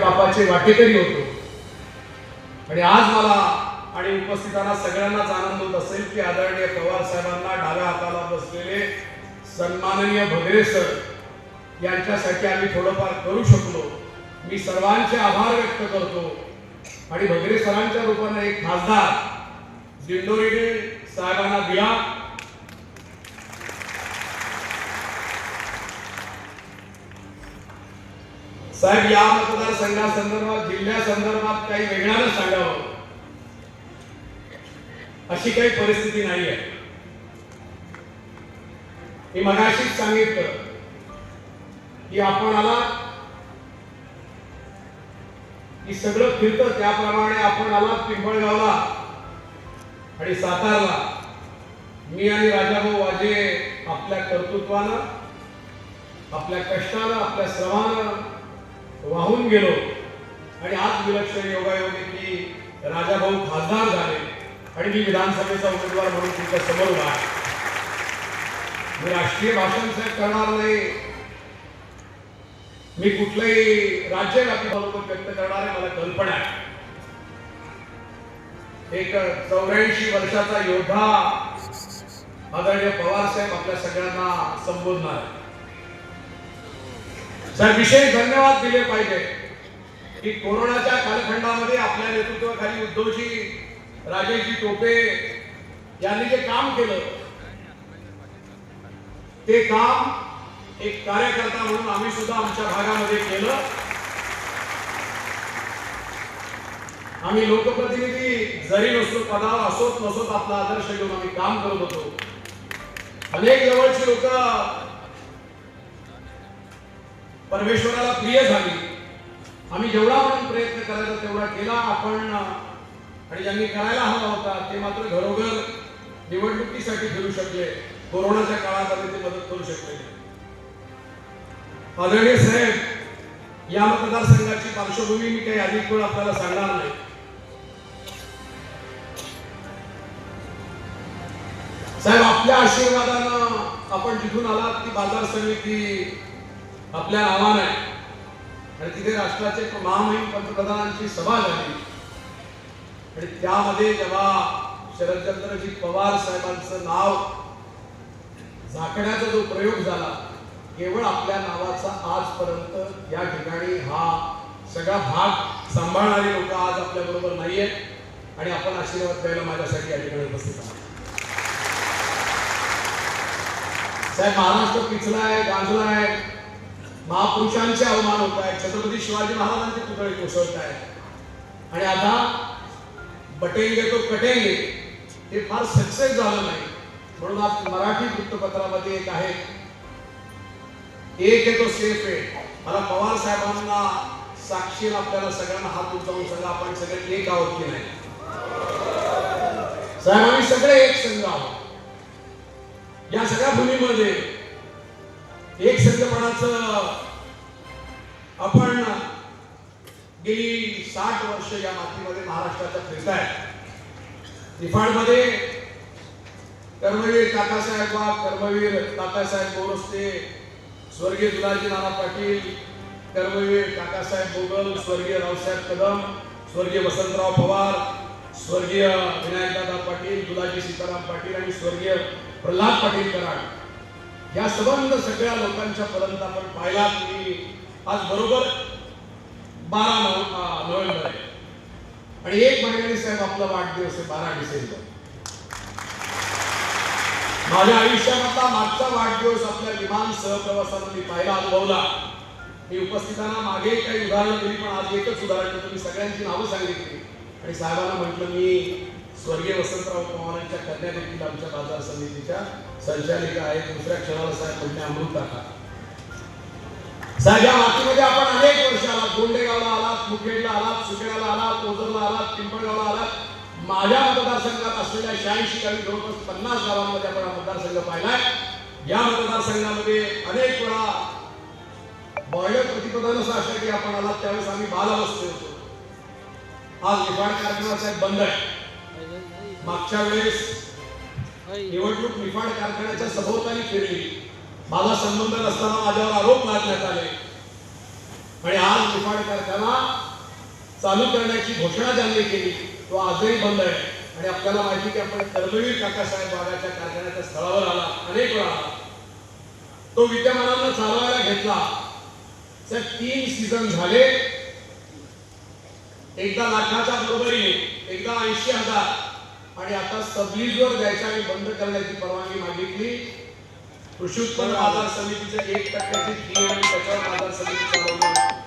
बापाचे वाटेकरी होतो. आणि आज मला आणि उपस्थितांना सगळ्यांनाच आनंद होत असेल की आदरणीय पवार साहेबांना डाव्या हाताला बसलेले सन्माननीय भगरे सर यांच्यासाठी आम्ही थोडंफार करू शकलो. मी सर्वांचे आभार व्यक्त करतो. आणि भगरे सरांच्या रूपाने एक खासदार दिंडोरी साहेबांना दिला. साहेब या मतदारसंघासंदर्भात जिल्ह्यासंदर्भात काही वेगळ्यानं सांगावं अशी काही परिस्थिती नाही आहे मी मगाशीच सांगितलं की आपण आला की सगळं फिरतं त्याप्रमाणे आपण आला पिंपळगावला आणि सातारला. मी आणि राजाभाऊ वाजे आपल्या कर्तृत्वानं आपल्या कष्टानं आपल्या श्रमानं वाहून गेलो. आणि आज विलक्षण योगायोगी आहे की राजाभाऊ खासदार झाले आणि मी विधानसभेचा उमेदवार म्हणून तुमच्यासमोर उभा मी राष्ट्रीय भाषण साहेब करणार नाही. मी कुठलंही राज्यव्यापी मनोगत व्यक्त करणार आहे मला कल्पना आहे. एक चौऱ्याऐंशी वर्षाचा योद्धा आदरणीय पवार साहेब आपल्या सगळ्यांना संबोधणार आहे सर विशेष धन्यवाद दिले पाहिजे की कोरोनाच्या कालखंडामध्ये आपल्या नेतृत्वाखाली उद्धवजी राजेशजी टोपे यांनी जे काम केलं ते काम एक कार्यकर्ता म्हणून आम्ही सुद्धा आमच्या भागामध्ये केलं. आम्ही लोकप्रतिनिधी जरी नसतो पदावर असोत नसोत आपला आदर्श घेऊन आम्ही काम करत होतो. अनेक जवळची लोक परमेश्वराला प्रिय झाली. आम्ही जेवढा आपण प्रयत्न करायचा तेवढा केला. आपण आणि ज्यांनी करायला हवा होता ते मात्र घरोघर निवडणुकीसाठी फिरू शकले. कोरोनाच्या काळात आम्ही ते मदत करू शकले आदरणीय साहेब या मतदारसंघाची पार्श्वभूमी मी काही अधिक वेळ आपल्याला सांगणार नाही. साहेब आपल्या आशीर्वादानं आपण जिथून आलात ती बाजार समिती आपल्या नावानं. आहे आणि तिथे राष्ट्राचे महामहिम पंतप्रधानांची सभा झाली. आणि त्यामध्ये जेव्हा शरदचंद्रजी पवार साहेबांचं नाव झाकण्याचा जो प्रयोग झाला केवळ आपल्या नावाचा आजपर्यंत या ठिकाणी हा सगळा भाग सांभाळणारी लोक आज आपल्या बरोबर नाहीये आणि आपण आशीर्वाद द्यायला माझ्यासाठी या ठिकाणी उपस्थित आहात. साहेब महाराष्ट्र पिचला आहे पिचलाय आहे. महापुरुषांचे अवमान होत आहेत. छत्रपती शिवाजी महाराजांचे पुतळे कोसळत आहेत. आणि आता बटेंगे तो कटेंगे हे फार सक्सेस झालं नाही. म्हणून आज मराठी वृत्तपत्रामध्ये एक आहे. एक तो सेफ आहे. मला पवार साहेबांना साक्षीला आपल्याला सगळ्यांना हात उंचावून सांगा आपण सगळे एक आहोत की नाही? साहेब आम्ही सगळे एक संघ आहोत. या सगळ्या भूमीमध्ये एक आपण गेली साठ वर्ष या मातीमध्ये महाराष्ट्राच्या फिरताय. निफाडमध्ये कर्मवीर काकासाहेब वाघ कर्मवीर काकासाहेब बोरस्ते स्वर्गीय दुलाजी नाना पाटील कर्मवीर काकासाहेब बोगल स्वर्गीय रावसाहेब कदम स्वर्गीय वसंतराव पवार स्वर्गीय विनायकदादा पाटील दुलाजी सीताराम पाटील आणि स्वर्गीय प्रल्हाद पाटील कराड. या संबंध सगळ्या लोकांच्या पर्यंत आपण पाहिला की आज बरोबर बारा नव- नोव्हेंबर आहे. आणि एक महिन्याने साहेब आपला वाढदिवस आहे बारा डिसेंबर. माझ्या आयुष्यामधला मागचा वाढदिवस आपल्या विमान सहप्रवासानं मी पाहिला अनुभवला. मी उपस्थितांना मागे काही उदाहरणं दिली पण आज एकच उदाहरण तुम्ही सगळ्यांची नावं सांगितली. आणि साहेबांना म्हटलं मी स्वर्गीय वसंतराव पवारांच्या कन्या देखील आमच्या बाजार समितीच्या संचालिका आहेत. दुसऱ्या क्षणाला साहेब म्हटले अमृत टाका साहेब या मातीमध्ये आपण अनेक वर्ष आलात. गोंडेगावला आलात मुखेडला आलात सुकेडाला आलात ओझरला आलात पिंपळगावला आलात. माझ्या मतदारसंघात असलेल्या शहाऐंशी गावी जवळपास पन्नास गावांमध्ये आपण मतदारसंघ पाहिलाय. या मतदारसंघामध्ये अनेक वेळा बॉयलर प्रतिपदान असं असं की आपण आलात. त्यावेळेस आम्ही बालावस्थे होतो. आज निफाड कारखाना साहेब बंद आहे मागच्या वेळेस निवडणूक निफाड कारखान्याच्या सभोवताली फिरली. माझा संबंध नसताना माझ्यावर आरोप लादण्यात आले. आणि आज निफाड कारखाना चालू करण्याची घोषणा ज्यांनी केली तो आजही बंद आहे. आणि आपल्याला माहिती की आपण कर्मवीर काकासाहेब बागाच्या कारखान्याच्या स्थळावर आला अनेक वेळा. तो विद्यमानांना चालवायला घेतला. सर तीन सीझन झाले. एकदा लाखाच्या बरोबरीने एकदा ऐंशी हजार. आणि आता सबलीजवर द्यायच्या आणि बंद करण्याची परवानगी मागितली. कृषी उत्पन्न बाजार समितीचे एक टक्क्याची फी आणि त्याच्यावर बाजार समिती चालवणार